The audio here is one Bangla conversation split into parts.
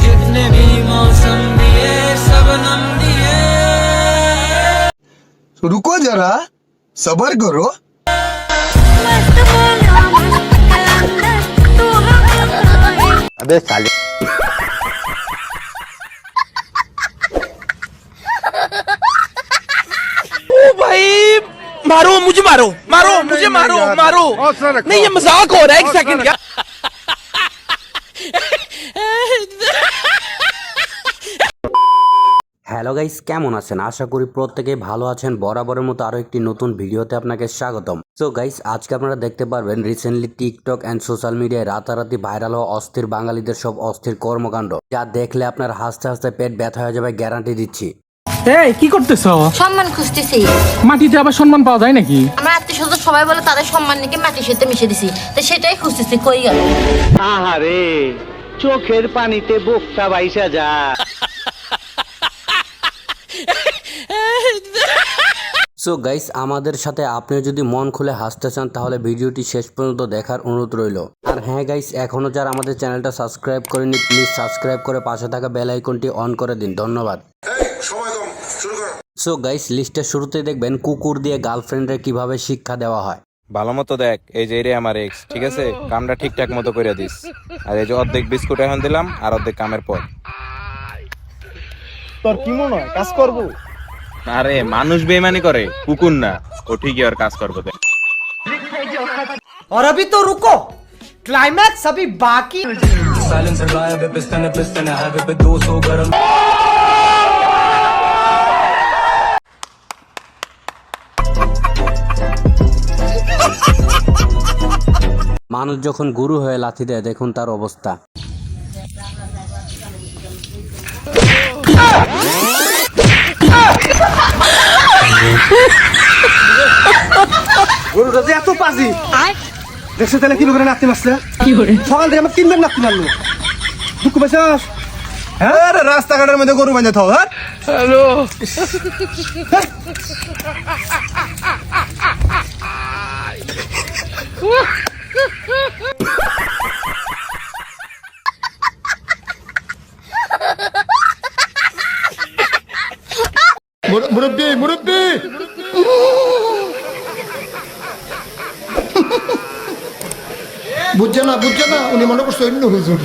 जितने भी मौसम दिए सब नम दिए। तो रुको जरा सबर करो। अबे साले। मारो मुझे मारो मारो मुझे मारो मारो नहीं ये मजाक हो रहा है एक सेकंड का হ্যালো গাইস কেমন আছেন আশা করি প্রত্যেকেই ভালো আছেন বরাবরের মতো আরো একটি নতুন ভিডিওতে আপনাকে স্বাগতম সো গাইস আজকে আপনারা দেখতে পারবেন রিসেন্টলি টিকটক অ্যান্ড সোশ্যাল মিডিয়ায় রাতারাতি ভাইরাল হওয়া অস্থির বাঙালিদের সব অস্থির কর্মকাণ্ড যা দেখলে আপনার হাসতে হাসতে পেট ব্যথা হয়ে যাবে গ্যারান্টি দিচ্ছি এই কি করতেছ? সম্মান খুঁজতেছি। মাটিতে আবার সম্মান পাওয়া যায় নাকি? আমরা আত্মীয় স্বজন সবাই বলে তাদের সম্মান নাকি মাটির সাথে মিশে দিছি। তো সেটাই খুঁজতেছি কই গেল? আহারে চোখের পানিতে বোকটা বাইসা যা। সো গাইস আমাদের সাথে আপনিও যদি মন খুলে হাসতে চান তাহলে ভিডিওটি শেষ পর্যন্ত দেখার অনুরোধ রইল। আর হ্যাঁ গাইস এখনও যারা আমাদের চ্যানেলটা সাবস্ক্রাইব করেনি প্লিজ সাবস্ক্রাইব করে পাশে থাকা বেল আইকনটি অন করে দিন। ধন্যবাদ। সো গাইস লিস্টের শুরুতেই দেখবেন কুকুর দিয়ে গার্লফ্রেন্ডের কিভাবে শিক্ষা দেওয়া হয় ভালো মতো দেখ এই যে এরে আমার এক্স ঠিক আছে কামটা ঠিকঠাক মতো করে দিস আর এই যে অর্ধেক বিস্কুট এখন দিলাম আর অর্ধেক কামের পর তোর কি মনে হয় কাজ করবো আরে মানুষ বেমানি করে কুকুর না ও ঠিকই আর কাজ করবো দেখ और अभी तो रुको क्लाइमैक्स अभी बाकी মানুষ যখন গুরু হয়ে লাথি দেয় দেখুন তার অবস্থা। এত পাজি। দেখছ তাহলে কি করে নাতি মাসলে সকাল থেকে আমার তিনবার নাতি মারলো। দুঃখ পাইছাস হ্যাঁ? রাস্তাঘাটের মধ্যে গরু বাঁধে থাও হ্যাঁ? বুঝছে না বুঝছে না উনি মনে করছে অন্য হুজুর।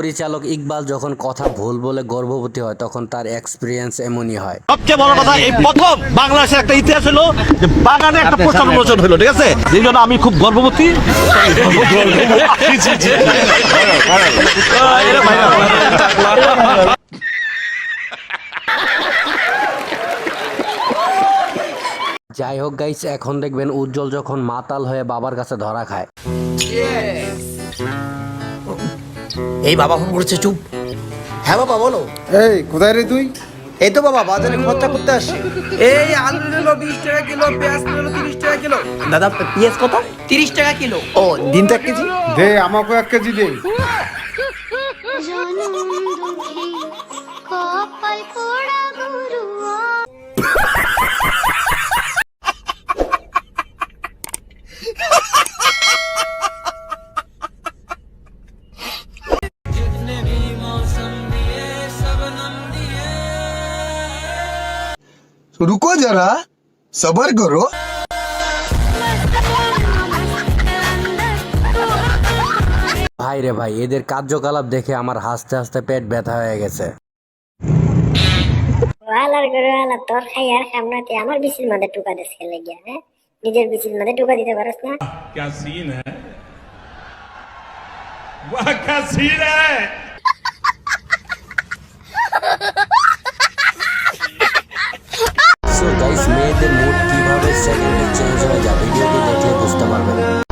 পরিচালক ইকবাল যখন কথা ভুল বলে গর্ভবতী হয় তখন তার এক্সপিরিয়েন্স এমনই হয়। সবচেয়ে বড় কথা এই প্রথম বাংলাদেশের একটা ইতিহাস হলো যে বাগানে একটা পোস্টার উন্মোচন হলো ঠিক আছে? যেই জন্য আমি খুব গর্ববতী যাই হোক গাইস এখন দেখবেন উজ্জ্বল যখন মাতাল হয়ে বাবার কাছে ধরা খায়। এই বাবা ফোন করছে চুপ। হ্যাঁ বাবা বলো। এই কোথায় রে তুই? এই তো বাবা বাজারে খরচা করতে আসছি। এই আলু নিলো বিশ টাকা কিলো পেঁয়াজ নিলো তিরিশ টাকা কিলো। দাদা পেঁয়াজ কত? তিরিশ টাকা কিলো। ও দিন তো এক কেজি? দে আমাকে এক কেজি দে। रुको जरा सबर करो मस्त बोलो कलंदर तू हवा ভাই রে ভাই এদের কার্যকলাপ দেখে আমার হাসতে হাসতে পেট ব্যথা হয়ে গেছে ওয়ালার করে ওয়ালা তোর খাই আর খামনাতে আমার বিচির মধ্যে টুকা দেশ খেলে গিয়া হ্যাঁ নিজের বিচির মধ্যে টুকা দিতে পারস না সো সেকেন্ডে চেঞ্জ হয়ে যায় ভিডিওটি দেখলে বুঝতে পারবেন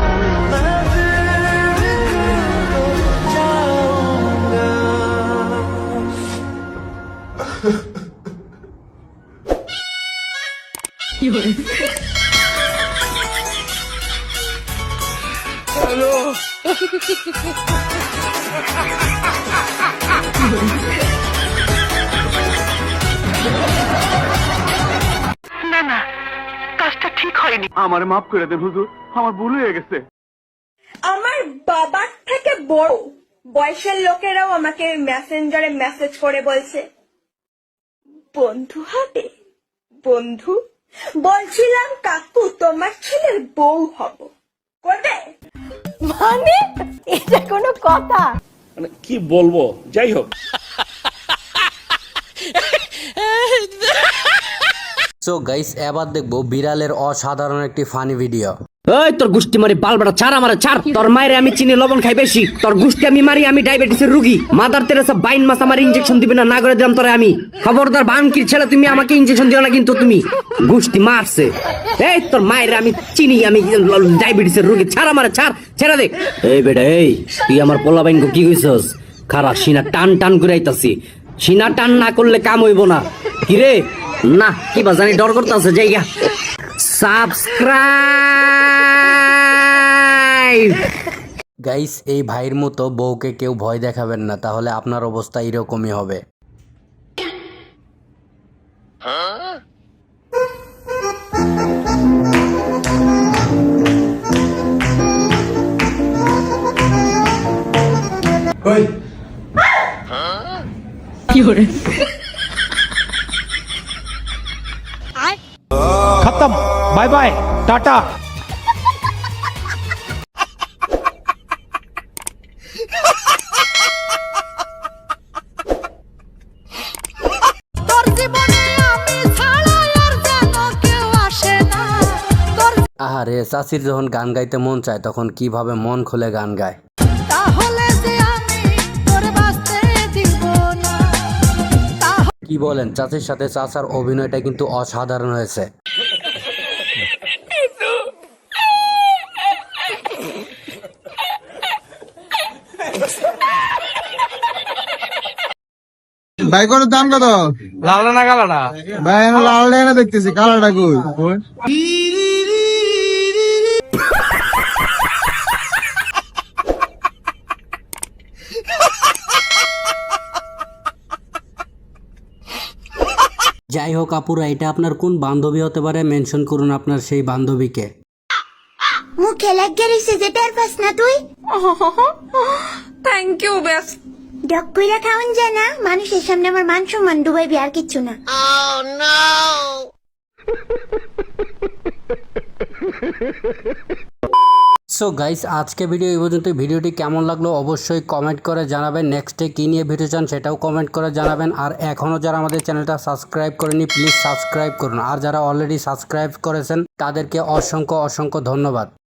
কাজটা আমার বাবার থেকে বড় বয়সের লোকেরাও আমাকে মেসেঞ্জারে মেসেজ করে বলছে বন্ধু হবে বন্ধু বলছিলাম কাকু তোমার ছেলের বউ হব। করবে? মানে? এটা কোনো কথা। মানে কি বলব? যাই হোক। সো গাইস এবার দেখব বিড়ালের অসাধারণ একটি ফানি ভিডিও ওই তোর গুষ্টি মারি, বাল বেটা ছাড় আমার, ছাড়। তোর মায়ের আমি চিনি, লবণ খাই বেশি। তোর গুষ্টি আমি মারি, আমি ডায়াবেটিসের রুগী। মাদার তেরেসা বাইন মাস আমার ইনজেকশন দিবে না না করে দিলাম তোরে আমি। খবরদার বানকির ছেলে, তুমি আমাকে ইনজেকশন দিও না কিন্তু তুমি। গুষ্টি মারছে। এই, তোর মায়ের আমি চিনি, আমি ডায়াবেটিসের রুগী। ছাড় আমার, ছাড়, ছেড়ে দে। এই বেটা, এই, তুই আমার পোলা বাইন কি কইছস? খারাপ সিনা টান টান করে সিনা টান না করলে কাম হইব না। কিরে না কি বা জানি ডর করতেছে জায়গা সাবস্ক্রাইব গাইস এই ভাইয়ের মতো বউকে কেউ ভয় দেখাবেন না তাহলে আপনার অবস্থা এরকমই হবে। খতম বাই বাই টাটা তোর জীবনে আমি ছাড়া আর যেন কেউ আসে না। তোর আহারে চাষির যখন গান গাইতে মন চায় তখন কীভাবে মন খুলে গান গায়? তাহলে যে আমি তোর বাঁচতে দিব না। কি বলেন চাচির সাথে চাচার অভিনয়টা কিন্তু অসাধারণ হয়েছে। ভাই কোন দাম কত? লাল না কালাটা ভাই আমি লাল না দেখতেছি কালারটা কই? যাই হোক আপুরা এটা আপনার কোন বান্ধবী হতে পারে? মেনশন করুন আপনার সেই বান্ধবীকে। মুখে লাগিয়ে রইছে যে টের পাস না তুই। থ্যাংক ইউ বেস্ট ডক কইরা খাওন যায় না মানুষের সামনে আমার মান সম্মান ডুবাইবি আর কিচ্ছু না। সো গাইস আজকে ভিডিও এই পর্যন্ত। ভিডিওটি কেমন লাগল অবশ্যই কমেন্ট করে জানাবেন। নেক্সটে কী নিয়ে ভিডিও চান সেটাও কমেন্ট করে জানাবেন। আর এখনও যারা আমাদের চ্যানেলটা সাবস্ক্রাইব করেনি প্লিজ সাবস্ক্রাইব করুন। আর যারা অলরেডি সাবস্ক্রাইব করেছেন তাদেরকে অসংখ্য অসংখ্য ধন্যবাদ।